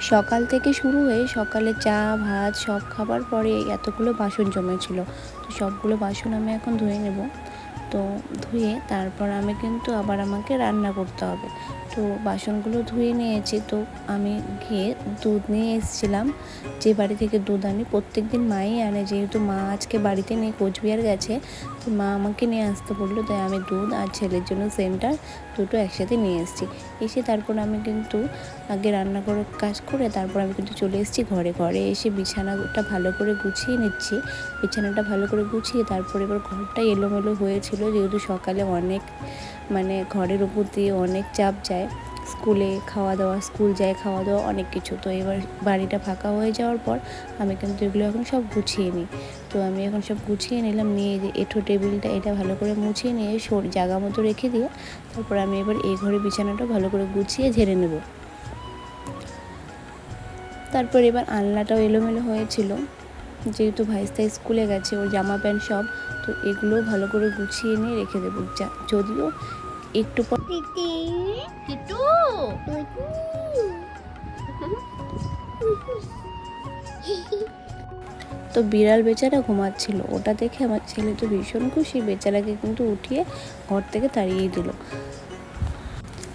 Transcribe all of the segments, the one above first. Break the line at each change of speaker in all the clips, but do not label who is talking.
সকাল থেকে শুরু হয়ে সকালে চা, ভাত সব খাবার পরে এতগুলো বাসন জমেছিল। তো সবগুলো বাসন আমি এখন ধুয়ে নেব। তো ধুয়ে তারপর আমি কিন্তু আবার আমাকে রান্না করতে হবে। তো বাসনগুলো ধুয়ে নিয়েছি, তো আমি গিয়ে দুধ নিয়ে এসেছিলাম। যে বাড়ি থেকে দুধ আনি প্রত্যেক দিন মাই আনে, যেহেতু মা আজকে বাড়িতে নেই, কোচবিহার গেছে, তো মা আমাকে নিয়ে আসতে বলল তাই আমি দুধ আর ছেলের জন্য সেন্টার দুটো একসাথে নিয়ে এসেছি। এসে তারপর আমি কিন্তু আগে রান্না করে কাজ করে, তারপর আমি কিন্তু চলে এসেছি ঘরে। ঘরে এসে বিছানাটা ভালো করে গুছিয়ে নিচ্ছি। বিছানাটা ভালো করে গুছিয়ে তারপর এবার ঘরটা এলোমেলো হয়েছিল, যেহেতু সকালে অনেক মানে ঘরের উপর দিয়ে অনেক চাপ যায় স্কুলে খাওয়া দাওয়া, স্কুল যায় খাওয়া দাওয়া, অনেক কিছু। তো এবার বাড়িটা ফাঁকা হয়ে যাওয়ার পর আমি কিন্তু এগুলো এখন সব গুছিয়ে নিই। তো আমি এখন সব গুছিয়ে নিলাম, নিয়ে যে এঁঠো টেবিলটা এটা ভালো করে মুছিয়ে নিয়ে সর জায়গা মতো রেখে দিয়ে তারপর আমি এবার এই ঘরে বিছানাটা ভালো করে গুছিয়ে ঝেড়ে নেব। তারপর এবার আলনাটাও এলোমেলো হয়েছিল। যেহেতু ভাইস্তা স্কুলে গেছে, ওর জামা প্যান্ট সব, তো এগুলোও ভালো করে গুছিয়ে নিয়ে রেখে দেবো। যা, যদিও একটু পর তো বিড়াল বেচারা ঘুমাচ্ছিল। ওটা দেখে আমার ছেলে তো ভীষণ খুশি। বেচারাকে কিন্তু উঠিয়ে ঘর থেকে তাড়িয়ে দিল।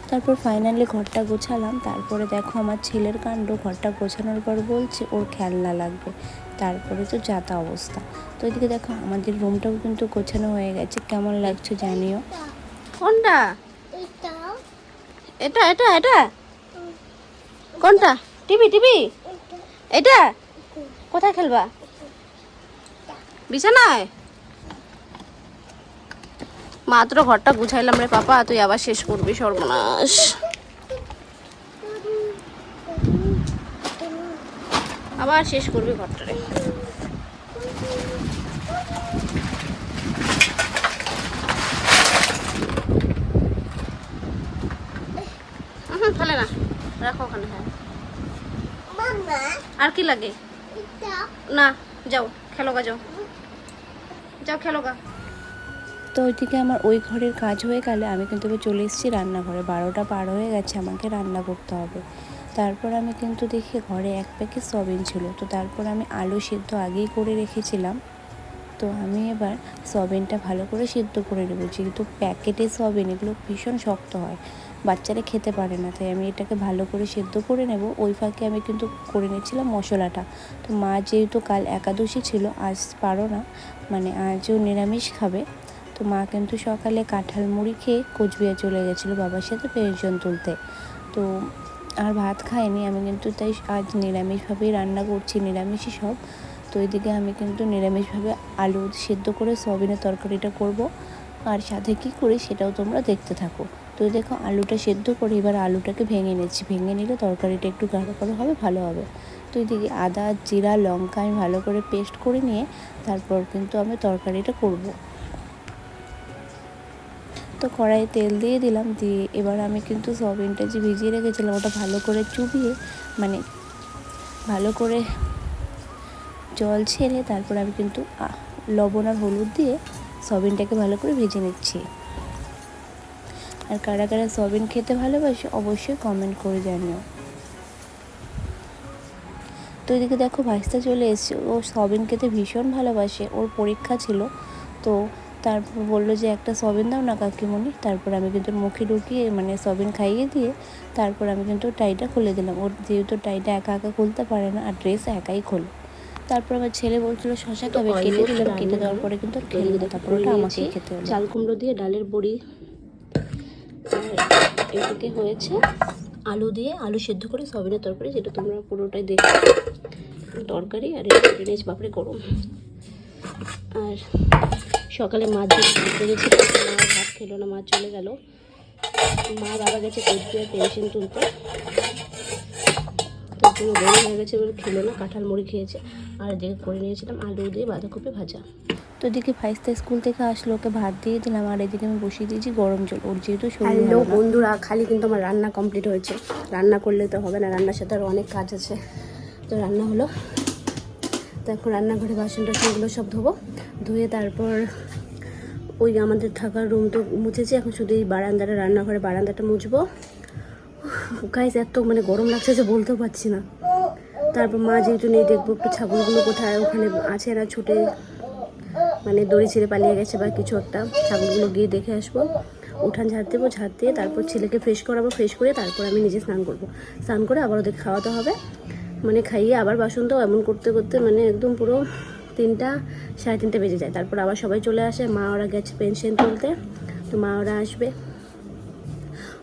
তারপর ফাইনালি ঘরটা গোছালাম। তারপরে দেখো আমার ছেলের কাণ্ড। ঘরটা গোছানোর পর বলছে, ওর খেলনা লাগবে। তারপরে তো যাতা অবস্থা। তো এদিকে দেখো আমাদের রুমটাও কিন্তু গোছানো হয়ে গেছে। কেমন লাগছে জানিও?
কোনটা?
এটা
এটা এটা? কোনটা? TV TV? এটা? কোথায় খেলবা? বিছানায়? মাত্র ঘরটা গুছাইলাম রে পাপা, তুই আবার শেষ করবি সর্বনাশ। আবার শেষ করবি ঘরটা রে। ফেলে না। রাখো ওখানে হ্যাঁ। আর কি লাগে? না যাও খেলো গা যাও। যাও খেলো গা
তো ওইদিকে আমার ওই ঘরের কাজ হয়ে গেলে আমি কিন্তু এবার চলে এসেছি রান্নাঘরে। বারোটা পার হয়ে গেছে আমাকে রান্না করতে হবে। তারপর আমি কিন্তু দেখি ঘরে এক প্যাকেট সবিন ছিল। তো তারপর আমি আলু সিদ্ধ আগেই করে রেখেছিলাম। তো আমি এবার সবিনটা ভালো করে সিদ্ধ করে নেব। যেহেতু প্যাকেটে সবিন এগুলো ভীষণ শক্ত হয়। বাচ্চারা খেতে পারে না, তাই আমি এটাকে ভালো করে সেদ্ধ করে নেব। ওই ফাঁকে আমি কিন্তু করে নিচ্ছিলাম মশলাটা। তো মা যেহেতু কাল একাদশী ছিল, আজ পারো না মানে আজও নিরামিষ খাবে। তো মা কিন্তু সকালে কাঁঠাল মুড়ি খেয়ে কোচবিহার চলে গেছিল বাবার সাথে পেনশন তুলতে। তো আর ভাত খাইনি আমি কিন্তু তাই আজ নিরামিষভাবেই রান্না করছি, নিরামিষই সব। তো এদিকে আমি কিন্তু নিরামিষভাবে আলু সেদ্ধ করে সয়াবিনের তরকারিটা করব। আর সাথে কী করি সেটাও তোমরা দেখতে থাকো। তো দেখো আলুটা সেদ্ধ করে এবার আলুটাকে ভেঙে নিচ্ছি। ভেঙে নিলে তরকারিটা একটু গাঢ় গাঢ় হবে, ভালো হবে। তো এদিকে আদা, জিরা, লঙ্কা আমি ভালো করে পেস্ট করে নিয়ে তারপর কিন্তু আমি তরকারিটা করব। তো কড়াইয়ে তেল দিয়ে দিলাম, দিয়ে এবার আমি কিন্তু সয়াবিনটা যে ভিজিয়ে রেখেছিলাম ওটা ভালো করে চুবিয়ে মানে ভালো করে জল ছেড়ে তারপর আমি কিন্তু লবণ আর হলুদ দিয়ে সয়াবিনটাকে ভালো করে ভেজে নিচ্ছি। আর কারা কারা সয়াবিন খেতে ভালোবাসে অবশ্যই কমেন্ট করে জানিও। তো এদিকে দেখো ভাইস্তা চলে এসছে। ও সয়াবিন খেতে ভীষণ ভালোবাসে। ওর পরীক্ষা ছিল। তো তারপর বলল যে একটা সয়াবিন দাও না কাকিমণি। তারপর আমি কিন্তু মুখে ঢুকিয়ে মানে সয়াবিন খাইয়ে দিয়ে তারপর আমি কিন্তু টাইটা খুলে দিলাম। ওর যেহেতু টাইটা একা একা খুলতে পারে না আর ড্রেস একাই খোলে। তারপর আমার ছেলে বলছিল শশা খাবে। কেটে দিলাম কেটে দেওয়ার পরে কিন্তু খেয়ে দিল। তারপর ওটা আমাকেই খেতে হলো।
চাল কুমড়ো দিয়ে ডালের বড়ি এদিকে হয়েছে আলু দিয়ে আলু সেদ্ধ করে সবিনের তরকারি, যেটা তোমরা পুরোটাই দেখো তরকারি আর রেস বাপরে গরম। আর সকালে মাছ গেছিল মা ভাত খেলো না, মা চলে গেল। মা বাবা গেছে কোচবিহার পেনশন তুলতে। তার জন্য গরম হয়ে গেছে বলে খেলো না, কাঁঠাল মুড়ি খেয়েছে। আর এদিকে করে নিয়েছিলাম আলু দিয়ে বাঁধাকপি ভাজা।
তো এদিকে ভাইস্তা স্কুল থেকে আসলো ওকে ভাত দিয়ে দিলাম আর এদিকে আমি বসিয়ে দিয়েছি গরম জল। ওর যেহেতু
হ্যালো বন্ধুরা খালি কিন্তু আমার রান্না কমপ্লিট হয়েছে। রান্না করলে তো হবে না রান্নার সাথে আরও অনেক কাজ আছে। তো রান্না হলো। তো এখন রান্নাঘরে বাসন টাসনগুলো সব ধোবো। ধুয়ে তারপর ওই আমাদের থাকার রুম তো মুছেছি এখন শুধু এই বারান্দাটা রান্নাঘরে বারান্দাটা মুছবো। গাইজ এত মানে গরম লাগছে যে বলতেও পারছি না। তারপর মা যেহেতু নেই দেখব একটু ছাগলগুলো কোথায় ওখানে আছে না ছুটে মানে দড়ি ছিঁড়ে পালিয়ে গেছে বা কিছু একটা, ছাগলগুলো গিয়ে দেখে আসব। উঠান ঝাড় দেবো, ঝাড় দিয়ে তারপর ছেলেকে ফ্রেশ করাবো ফ্রেশ করে তারপর আমি নিজে স্নান করব। স্নান করে আবার ওদের খাওয়াতে হবে। মানে খাইয়ে আবার বাসন তো এমন করতে করতে মানে একদম পুরো তিনটা, সাড়ে তিনটে বেজে যায়। তারপর আবার সবাই চলে আসে, মা ওরা গেছে পেনশন তুলতে, তো মা ওরা আসবে।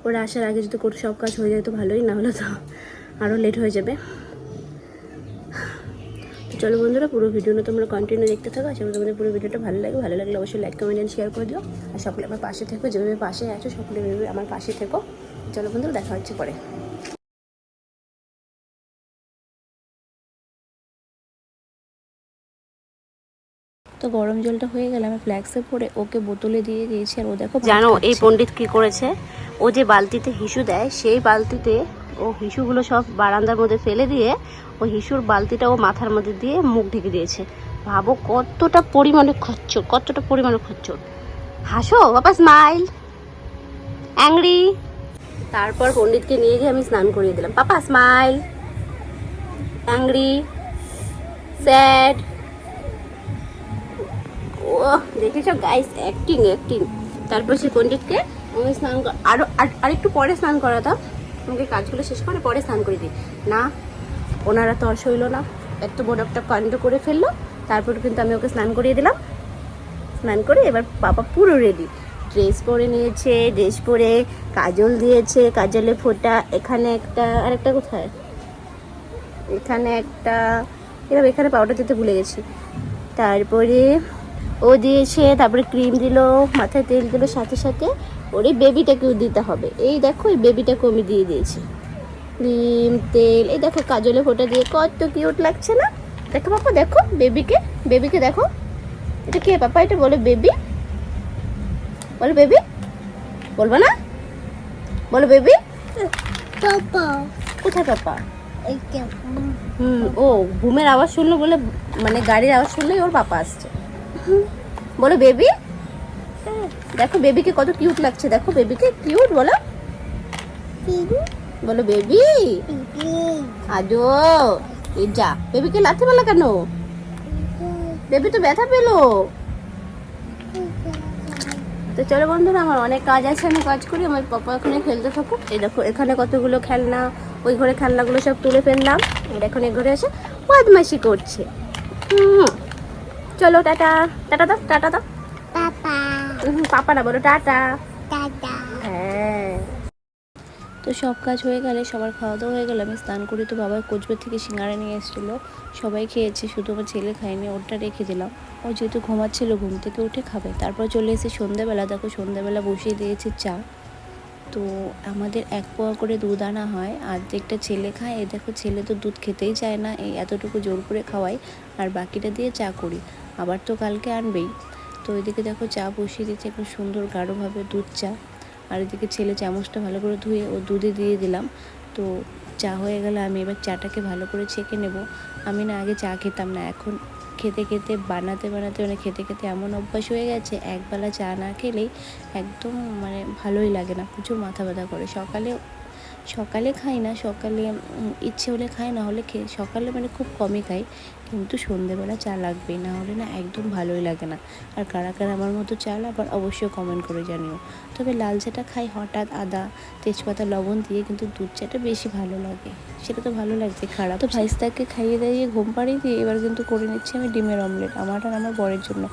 ওরা আসার আগে যদি সব কাজ হয়ে যায় তো ভালোই, না হলে তো আরও লেট হয়ে যাবে। চলো বন্ধুরা পুরো ভিডিওটা তোমরা কন্টিনিউ দেখতে থাকো। আশা করি তোমাদের পুরো ভিডিওটা ভালো লাগে। ভালো লাগলে অবশ্যই লাইক কমেন্ট অ্যান্ড শেয়ার করে দিও। আর সকলে আমার পাশে থেকো। যেভাবে পাশে আছো সকলে এভাবে আমার পাশে থেকো। চলো বন্ধুরা দেখা হচ্ছে পরে।
তো গরম জলটা হয়ে গেলে আমি ফ্ল্যাক্সে পরে ওকে বোতলে দিয়ে দিয়েছি আর ও দেখো
জানো এই পণ্ডিত কি করেছে? ও যে বালতিতে হিসু দেয় সেই বালতিতে ও হিসুগুলো সব বারান্দার মধ্যে ফেলে দিয়ে ও হিসুর বালতিটা ও মাথার মধ্যে দিয়ে মুখ ঢেকে দিয়েছে। ভাবো কতটা পরিমাণে খচ্চর, কতটা পরিমাণে খচ্চর। হাসো, বাবা স্মাইল অ্যাংরি। তারপর পণ্ডিতকে নিয়ে গিয়ে আমি স্নান করিয়ে দিলাম। Papa smile angry. স্যাড। ও দেখেছ গাইস অ্যাক্টিং অ্যাক্টিং তারপর সে পণ্ডিতকে আমি স্নান কর- আরও আর- আরেকটু পরে স্নান করাতাম। আমাকে কাজগুলো শেষ করে পরে স্নান করে দিই। না, ওনারা তো আর সইল না। এত বড় একটা কাণ্ড করে ফেলল। তারপর কিন্তু আমি ওকে স্নান করিয়ে দিলাম। স্নান করে এবার বাবা পুরো রেডি ড্রেস পরে নিয়েছে ড্রেস পরে কাজল দিয়েছে, কাজলে ফোঁটা। এখানে একটা আর একটা কোথায়? এখানে একটা এরকম এখানে পাউডার দিতে ভুলে গেছি। তারপরে ও দিয়েছে, তারপরে ক্রিম দিল, মাথায় তেল দিল, সাথে সাথে ওর বেবিটাকেও দিতে হবে। এই দেখো এই বেবিটাকে আমি দিয়ে দিয়েছি। ক্রিম তেল এই দেখো কাজলে ফোঁটা দিয়ে কত কিউট লাগছে না? দেখো পাপা দেখো বেবিকে বেবিকে দেখো। এটা কে পাপা এটা বলে বেবি বলো বেবি বলব না? বলো বেবি
পাপা।
কোথায় পাপা? হুম ও ঘুমের আওয়াজ শুনলো বলে মানে গাড়ির আওয়াজ শুনলেই ওর পাপা আসছে। বলো বেবি দেখো বেবিকে কত কিউট লাগছে। দেখো বেবিকে কিউট বলো। বলো বেবি আজো, এই যা। বেবিকে লাথি মারলা কেন? বেবি তো ব্যথা পেল। তো চলো বন্ধুরা, আমার অনেক কাজ আছে, আমি কাজ করি, আমার পাপা ওখানে খেলতে থাকো এই দেখো, এখানে কতগুলো খেলনা, ওই ঘরে খেলনাগুলো সব তুলে ফেললাম। আর এখন এই ঘরে এসে বদমাইশি করছে। হুম। চলো, টাটা। টাটা দাও টাটা দাও।
পাপা
না বলো টাটা।
হ্যাঁ।
তো সব কাজ হয়ে গেলে সবার খাওয়া দাওয়া হয়ে গেলে আমি স্নান করি তো বাবা কোচবিহার থেকে সিঙ্গারা নিয়ে এসেছিল। সবাই খেয়েছে শুধু আমার ছেলে খায়নি ওটা রেখে দিলাম। ও যেহেতু ঘুমাচ্ছিল ঘুম থেকে উঠে খাবে। তারপর চলে এসে সন্ধ্যাবেলা দেখো সন্ধ্যাবেলা বসিয়ে দিয়েছে চা। তো আমাদের এক পোয়া করে দুধ আনা হয় অর্ধেকটা ছেলে খায়। এ দেখো ছেলে তো দুধ খেতেই চায় না এই এতটুকু জোর করে খাওয়াই আর বাকিটা দিয়ে চা করি। আবার তো কালকে আনবেই। তো এদিকে দেখো চা বসিয়ে দিচ্ছে একটু সুন্দর গাঢ়ভাবে দুধ চা। আর এদিকে ছেলে চামচটা ভালো করে ধুয়ে ও দুধে দিয়ে দিলাম। তো চা হয়ে গেলে আমি এবার চাটাকে ভালো করে ছেঁকে নেব। আমি না আগে চা খেতাম না, এখন খেতে খেতে, বানাতে বানাতে মানে খেতে খেতে এমন অভ্যাস হয়ে গেছে একবেলা চা না খেলেই একদম মানে ভালোই লাগে না, প্রচুর মাথা ব্যথা করে। সকালে সকালে খাই না, সকালে ইচ্ছে হলে খাই, না হলে খেয়ে, সকালে মানে খুব কমই খাই। কিন্তু সন্ধেবেলা চা লাগবেই, না হলে না একদম ভালোই লাগে না। আর কারা কারা আমার মতো চাল আবার অবশ্যই কমেন্ট করে জানিও। তবে লাল চাটা খাই, হঠাৎ আদা, তেজপাতা, লবণ দিয়ে কিন্তু দুধ চাটা বেশি ভালো লাগে। সেটা তো ভালো লাগবে খারাপ। তো ভাইস্তাকে খাইয়ে দাইয়ে ঘুম পাড়িয়ে দিয়ে এবার কিন্তু করে নিচ্ছি আমি ডিমের অমলেট আমার আর আমার বরের জন্য।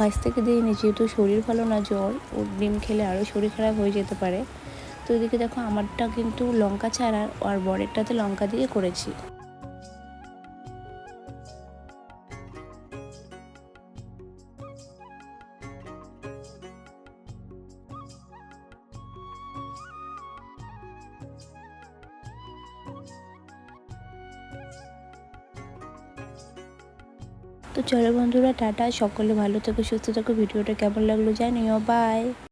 ভাইস্তাকে দিয়ে নিই, যেহেতু শরীর ভালো না, জ্বর, ওর ডিম খেলে আরও শরীর খারাপ হয়ে যেতে পারে। তো এদিকে দেখো, আমারটা কিন্তু লঙ্কা ছাড়া আর বরেরটাতে লঙ্কা দিয়ে করেছি। তো চলো বন্ধুরা, টাটা। সকলে ভালো থেকো, সুস্থ থেকো। ভিডিওটা কেমন লাগল জানিও। বাই